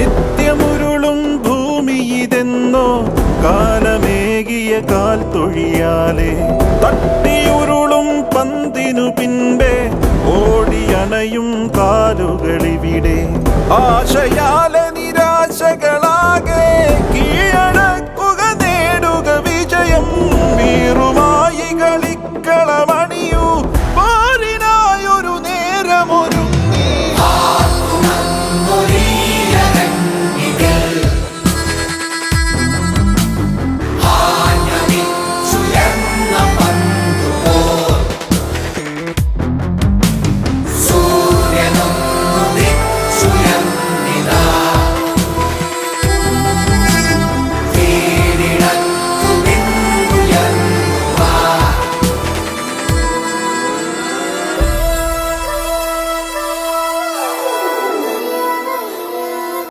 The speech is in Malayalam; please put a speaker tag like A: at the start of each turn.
A: നിത്യമുരുളും ഭൂമിയിതെന്നോ കാലമേകിയ കാൽ തൊഴിയാലെ തട്ടിയുരുളും പന്തിനു പിൻപേ ഓടിയണയും കാലുകളിവിടെ. ആശയാല നിരാശകളാകെ കീഴടക്കുക നേടുക വിജയം. വീറുമായി കളിക്കളവ